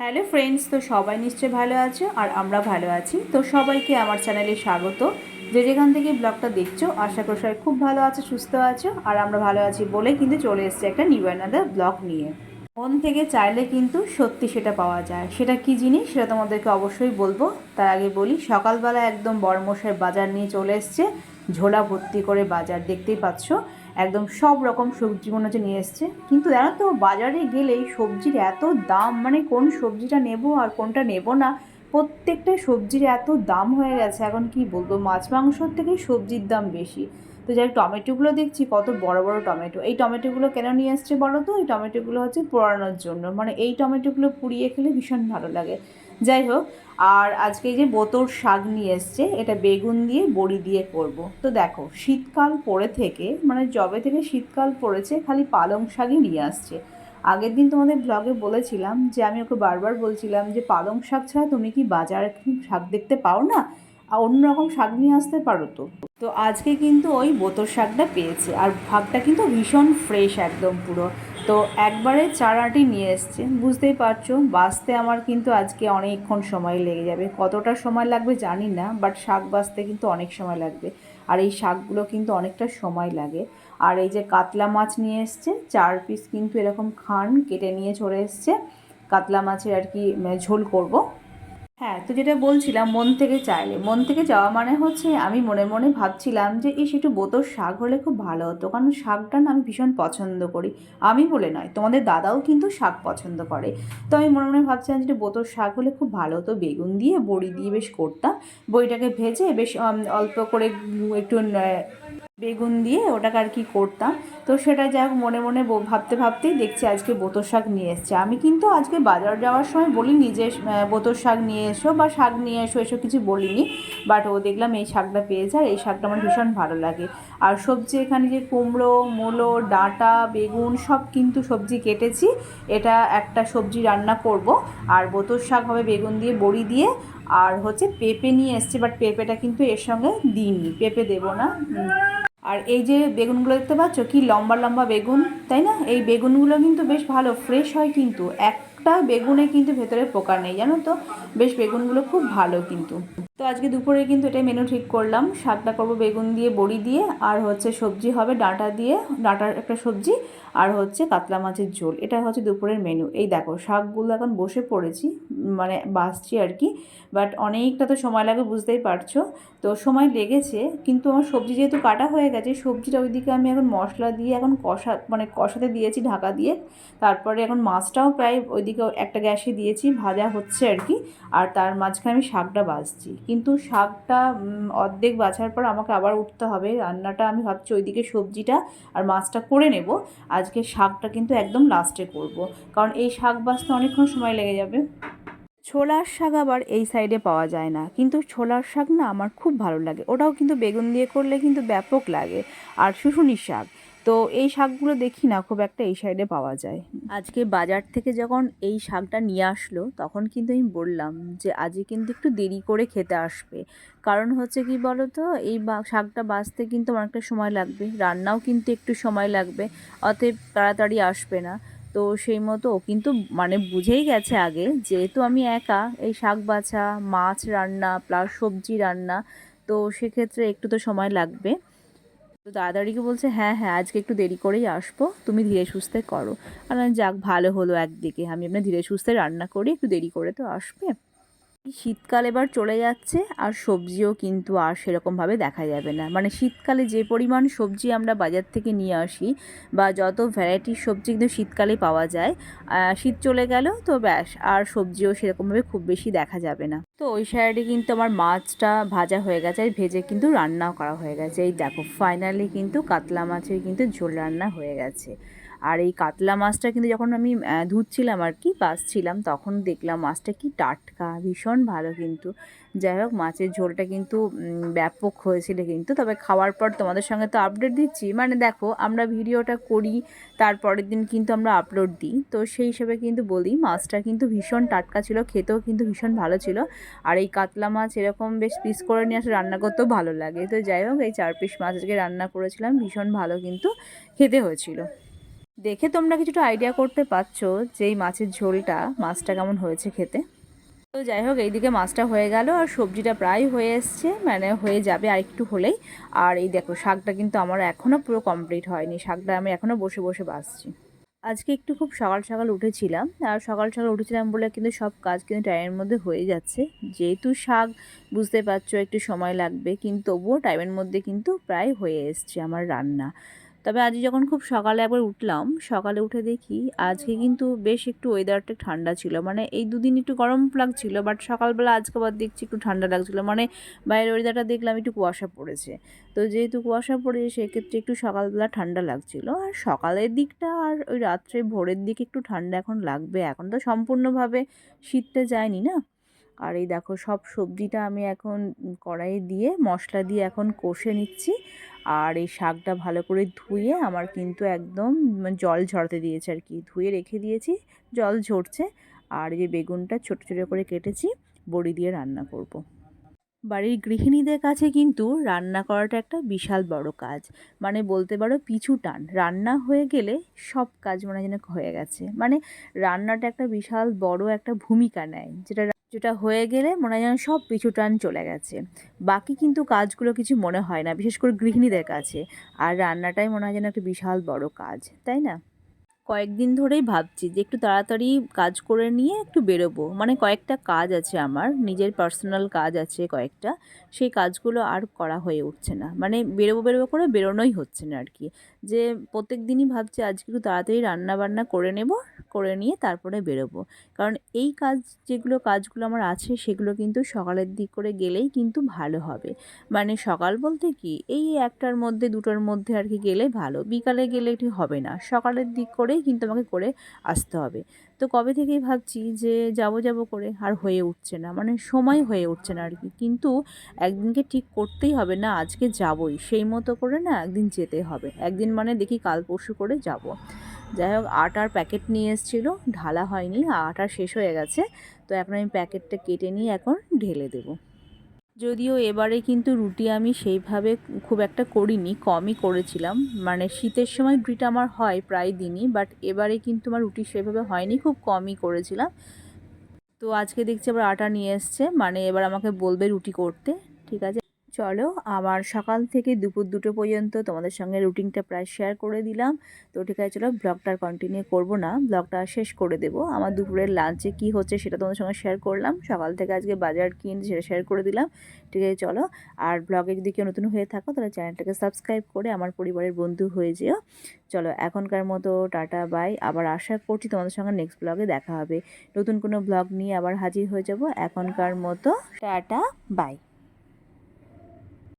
Hello friends, তো সবাই নিশ্চয়ই ভালো আছো আর আমরা ভালো আছি। তো সবাইকে আমার চ্যানেলে স্বাগত। যে যেখান থেকে ব্লগটা দেখছ, আশা করি সবাই খুব ভালো আছো, সুস্থ আছো। আর আমরা ভালো আছি বলে কিন্তু চলে এসেছে একটা অ্যানাদার ব্লগ নিয়ে। মন থেকে চাইলে কিন্তু সত্যি সেটা পাওয়া যায়। সেটা কি জিনিস, সেটা তোমাদেরকে অবশ্যই বলব। তার আগে বলি, সকালবেলা একদম বড়মশাই বাজার নিয়ে চলে এসছে। ঝোলা ভর্তি করে বাজার, দেখতেই পাচ্ছ। একদম সব রকম সবজি মনে হচ্ছে নিয়ে এসছে। কিন্তু জানো তো, বাজারে গেলে সবজির এত দাম মানে কোন সবজিটা নেব আর কোনটা নেব না, প্রত্যেকটা সবজির এত দাম হয়ে গেছে। এখন কি বলব, মাছ মাংসর থেকে সবজির দাম বেশি। তো যাই টমেটোগুলো দেখছি, কত বড় বড় টমেটো। এই টমেটোগুলো কেন নিয়ে আসছে বলো তো? এই টমেটোগুলো হচ্ছে পোড়ানোর জন্য। মানে এই টমেটোগুলো পুড়িয়ে খেলে ভীষণ ভালো লাগে। যাই হোক, আর আজকে যে বোতর শাক নিয়ে এসছে, এটা বেগুন দিয়ে, বড়ি দিয়ে করব। তো দেখো, শীতকাল পড়ে থেকে মানে জবে থেকে শীতকাল পড়েছে, খালি পালং শাকই নিয়ে আসছে। আগের দিন তোমাদের ব্লগে বলেছিলাম যে, আমি ওকে বারবার বলছিলাম যে, পালং শাক ছাড়া তুমি কি বাজারে শাক দেখতে পাও না? অন্য রকম শাক নিয়ে আসতে পারো তো। তো আজকে কিন্তু ওই বোতর শাকটা পেয়েছে আর ভাগটা কিন্তু ভীষণ ফ্রেশ একদম পুরো। তো একবারে চারাটি নিয়ে এসছে, বুঝতেই পারছ? বাঁচতে আমার কিন্তু আজকে অনেকক্ষণ সময় লেগে যাবে। কতটা সময় লাগবে জানি না বাট শাক বাঁচতে কিন্তু অনেক সময় লাগবে। আর এই শাকগুলো কিন্তু অনেকটা সময় লাগে। আর এই যে কাতলা মাছ নিয়ে এসছে, চার পিস কিন্তু এরকম খান কেটে নিয়ে চলে এসছে। কাতলা মাছের আর কি ঝোল করব। হ্যাঁ তো যেটা বলছিলাম, মন থেকে চাইলে। মন থেকে যাওয়া মানে হচ্ছে আমি মনে মনে ভাবছিলাম যে, ইস, একটু বোতর শাক হলে খুব ভালো হতো, কারণ শাকটা না আমি ভীষণ পছন্দ করি। আমি বলে নয়, তোমাদের দাদাও কিন্তু শাক পছন্দ করে। তো আমি মনে মনে ভাবছিলাম যে, একটু বোতর শাক হলে খুব ভালো হতো। বেগুন দিয়ে, বড়ি দিয়ে বেশ করতাম। বড়িটাকে ভেজে বেশ অল্প করে একটু বেগুন দিয়ে ওটাকে আর কি করতাম। তো সেটা যাই মনে মনে ভাবতে ভাবতেই দেখছি আজকে বোতর শাক নিয়ে এসছে। আমি কিন্তু আজকে বাজার যাওয়ার সময় বলিনি যে বোতর শাক নিয়ে এসো বা শাক নিয়ে এসো, এসব কিছু বলিনি। বাট ও দেখলাম এই শাকটা পেয়েছে আর এই শাকটা আমার ভীষণ ভালো লাগে। আর সবজি এখানে যে কুমড়ো, মূলো, ডাঁটা, বেগুন, সব কিন্তু সবজি কেটেছি। এটা একটা সবজি রান্না করব। আর বোতর শাক হবে বেগুন দিয়ে, বড়ি দিয়ে। আর হচ্ছে পেঁপে নিয়ে এসছে বাট পেঁপেটা কিন্তু এর সঙ্গে দিইনি। পেঁপে দেবো না। আর এই যে বেগুনগুলো দেখতে পাচ্ছ, কি লম্বা লম্বা বেগুন, তাই না? এই বেগুনগুলো কিন্তু বেশ ভালো ফ্রেশ হয় কিন্তু একটা বেগুনে কিন্তু ভেতরে পোকা নেই, জানো তো? বেশ বেগুনগুলো খুব ভালো কিন্তু। তো আজকে দুপুরে কিন্তু এটাই মেনু ঠিক করলাম। শাকটা করব বেগুন দিয়ে, বড়ি দিয়ে, আর হচ্ছে সবজি হবে ডাঁটা দিয়ে, ডাঁটার একটা সবজি, আর হচ্ছে কাতলা মাছের ঝোল। এটা হচ্ছে দুপুরের মেনু এই দেখো, শাকগুলো এখন বসে পড়েছি মানে বাসছি আর কি বাট অনেকটা তো সময় লাগে, বুঝতেই পারছ? তো সময় লেগেছে, কিন্তু আমার সবজি যেহেতু কাটা হয়ে গেছে, সবজিটা ওইদিকে আমি এখন মশলা দিয়ে, এখন কষা মানে কষাতে দিয়েছি ঢাকা দিয়ে। তারপরে এখন মাছটাও প্রায় ওইদিকে একটা গ্যাসে দিয়েছি, ভাজা হচ্ছে আর কি, আর তার মাঝখানে আমি শাকটা বাজছি কিন্তু শাকটা অর্ধেক বাছার পর আমাকে আবার উঠতে হবে। রান্নাটা আমি ভাবছি ওইদিকে সবজিটা আর মাছটা করে নেব। আজকে শাকটা কিন্তু একদম লাস্টে করব। কারণ এই শাক বাছতে অনেকক্ষণ সময় লেগে যাবে। ছোলার শাক আবার এই সাইডে পাওয়া যায় না। কিন্তু ছোলার শাক না আমার খুব ভালো লাগে। ওটাও কিন্তু বেগুন দিয়ে করলে কিন্তু ব্যাপক লাগে। আর শুশুনি শাক। তো এই শাকগুলো দেখি না, খুব একটা এই সাইডে পাওয়া যায়। আজকে বাজার থেকে যখন এই শাকটা নিয়ে আসলো, তখন কিন্তু আমি বললাম যে, আজকে কিন্তু একটু দেরি করে খেতে আসবে। কারণ হচ্ছে কি বলো তো এই শাকটা বাছতে কিন্তু অনেকটা সময় লাগবে, রান্নাও কিন্তু একটু সময় লাগবে, অতএব তাড়াতাড়ি আসবে না। তো সেই মতো ও কিন্তু মানে বুঝেই গেছে আগে, যেহেতু আমি একা, এই শাক বাছা, মাছ রান্না, প্লাস সবজি রান্না, তো সেক্ষেত্রে একটু তো সময় লাগবে। তো দাদারিকে বলছে হ্যাঁ হ্যাঁ আজকে একটু দেরি করেই আসব, তুমি ধীরে সুস্থে করো। আর যাক, ভালো হলো একদিকে। আমি আপনার ধীরে সুস্থে রান্না করি, একটু দেরি করে তো আসবে। শীতকাল এবার চলে যাচ্ছে আর সবজিও কিন্তু আর সেরকমভাবে দেখা যাবে না। মানে শীতকালে যে পরিমাণ সবজি আমরা বাজার থেকে নিয়ে আসি বা যত ভ্যারাইটির সবজি কিন্তু শীতকালে পাওয়া যায় শীত চলে গেল তো ব্যাস, আর সবজিও সেরকমভাবে খুব বেশি দেখা যাবে না। তো ওই সাইডে কিন্তু আমার মাছটা ভাজা হয়ে গেছে, আর ভেজে কিন্তু রান্নাও করা হয়ে গেছে। এই দেখো ফাইনালি কিন্তু কাতলা মাছের কিন্তু ঝোল রান্না হয়ে গেছে। আর এই কাতলা মাছটা কিন্তু যখন আমি ধুচ্ছিলাম আর কি, বাছছিলাম, তখন দেখলাম মাছটা কি টাটকা, ভীষণ ভালো কিন্তু। যাই হোক, মাছের ঝোলটা কিন্তু ব্যাপক হয়েছিল কিন্তু। তবে খাওয়ার পর তোমাদের সঙ্গে তো আপডেট দিচ্ছি। মানে দেখো, আমরা ভিডিওটা করি, তারপরের দিন কিন্তু আমরা আপলোড দিই। তো সেই হিসেবে কিন্তু বলি, মাছটা কিন্তু ভীষণ টাটকা ছিল, খেতেও কিন্তু ভীষণ ভালো ছিল। আর এই কাতলা মাছ এরকম বেশ পিস করে নিয়ে আসলে রান্না করতেও ভালো লাগে। তো যাই হোক, এই চার পিস মাছ আজকে রান্না করেছিলাম, ভীষণ ভালো কিন্তু খেতে হয়েছিল। দেখে তোমরা কিছুটা আইডিয়া করতে পারছ যে এই মাছের ঝোলটা, মাছটা কেমন হয়েছে খেতে। তো যাই হোক, এইদিকে মাছটা হয়ে গেল আর সবজিটা প্রায় হয়ে এসছে মানে হয়ে যাবে আর একটু হলেই। আর এই দেখো, শাকটা কিন্তু আমার এখনও পুরো কমপ্লিট হয়নি, শাকটা আমি এখনও বসে বসে বাসছি। আজকে একটু খুব সকাল সকাল উঠেছিলাম, আর সকাল সকাল উঠেছিলাম বলে কিন্তু সব কাজ কিন্তু টাইমের মধ্যে হয়ে যাচ্ছে। যেহেতু শাক, বুঝতে পারছ একটু সময় লাগবে, কিন্তু তবুও টাইমের মধ্যে কিন্তু প্রায় হয়ে এসছে আমার রান্না। তবে আজ যখন খুব সকালে একবার উঠলাম, সকালে উঠে দেখি আজকে কিন্তু বেশ একটু ওয়েদারটা ঠান্ডা ছিল। মানে এই দুদিন একটু গরম লাগছিল বাট সকালবেলা আজকে আবার দেখছি একটু ঠান্ডা লাগছিল। মানে বাইরের ওয়েদারটা দেখলাম একটু কুয়াশা পড়েছে। তো যেহেতু কুয়াশা পড়েছে, সেক্ষেত্রে একটু সকালবেলা ঠান্ডা লাগছিল। আর সকালের দিকটা আর ওই রাত্রে ভোরের দিকে একটু ঠান্ডা এখন লাগবে। এখন তো সম্পূর্ণভাবে শীতটা যায়নি না? আর এই দেখো সব সবজিটা আমি এখন কড়াইয়ে দিয়ে মশলা দিয়ে এখন কষে নিচ্ছি। আর এই শাকটা ভালো করে ধুয়ে আমার কিন্তু একদম জল ঝরতে দিয়েছে আর কি। ধুয়ে রেখে দিয়েছি, জল ঝরছে। আর এই যে বেগুনটা ছোটো ছোটো করে কেটেছি, বড়ি দিয়ে রান্না করব। বাড়ির গৃহিণীদের কাছে কিন্তু রান্না করাটা একটা বিশাল বড় কাজ। মানে বলতে পারো পিছু টান। রান্না হয়ে গেলে সব কাজ মনে যেন হয়ে গেছে। মানে রান্নাটা একটা বিশাল বড় একটা ভূমিকা নেয়। যেটা যেটা হয়ে গেলে মনে হয় যেন সব পিছু টান চলে গেছে। বাকি কিন্তু কাজগুলো কিছু মনে হয় না, বিশেষ করে গৃহিণীদের কাছে। আর রান্নাটাই মনে হয় যেন একটা বিশাল বড় কাজ, তাই না? কয়েকদিন ধরেই ভাবছি যে একটু তাড়াতাড়ি কাজ করে নিয়ে একটু বেরোবো। মানে কয়েকটা কাজ আছে আমার, নিজের পার্সোনাল কাজ আছে কয়েকটা। সেই কাজগুলো আর করা হয়ে উঠছে না। মানে বেরোবো বেরোবো করে বেরোনোই হচ্ছে না আর কি যে প্রত্যেক দিনই ভাবছি আজকে একটু তাড়াতাড়ি রান্না বান্না করে নেব, করে নিয়ে তারপরে বেরোবো। কারণ এই কাজ, যেগুলো কাজগুলো আমার আছে সেগুলো কিন্তু সকালের দিক করে গেলেই কিন্তু ভালো হবে। মানে সকাল বলতে কি, এই একটার মধ্যে, দুটোর মধ্যে আর কি গেলে ভালো। বিকালে গেলে এটি হবে না। সকালের দিক করেই কিন্তু আমাকে করে আসতে হবে। তো কবে থেকেই ভাবছি যে যাব যাব করে আর হয়ে উঠছে না। মানে সময় হয়ে উঠছে না আর কি কিন্তু একদিনকে ঠিক করতেই হবে না, আজকে যাবই। সেই মতো করে না একদিন যেতে হবে। একদিন মানে দেখি কাল পরশু করে যাব। যাই হোক, আটার প্যাকেট নিয়ে এসেছিল, ঢালা হয়নি, আটা শেষ হয়ে গেছে। তো এখন আমি প্যাকেটটা কেটে নিয়ে এখন ঢেলে দেবো। যদিও এবারে কিন্তু রুটি আমি সেইভাবে খুব একটা করিনি, কমই করেছিলাম। মানে শীতের সময় রুটিটা আমার হয় প্রায় দিনই বাট এবারে কিন্তু আমার রুটি সেভাবে হয়নি, খুব কমই করেছিলাম। তো আজকে দেখছি আবার আটা নিয়ে এসছে মানে এবার আমাকে বলবে রুটি করতে, ঠিক আছে? চলো, আমার সকাল থেকে দুপুর দুটো পর্যন্ত তোমাদের সঙ্গে রুটিনটা প্রায় শেয়ার করে দিলাম। তো ঠিক আছে, চলো ব্লগটা কন্টিনিউ করব না, ব্লগটা শেষ করে দেব। আমার দুপুরের লাঞ্চে কি হচ্ছে সেটা তোমাদের সঙ্গে শেয়ার করলাম। সকাল থেকে আজকে বাজার কিনতে সেটা শেয়ার করে দিলাম। ঠিক আছে, চলো। আর ব্লগে যদি কেউ নতুন হয়ে থাকো, তাহলে চ্যানেলটাকে সাবস্ক্রাইব করে আমার পরিবারের বন্ধু হয়ে যেও। চলো, এখনকার মতো টাটা বাই আবার আশা করছি তোমাদের সঙ্গে নেক্সট ব্লগে দেখা হবে। নতুন কোনো ব্লগ নিয়ে আবার হাজির হয়ে যাব। এখনকার মতো টাটা বাই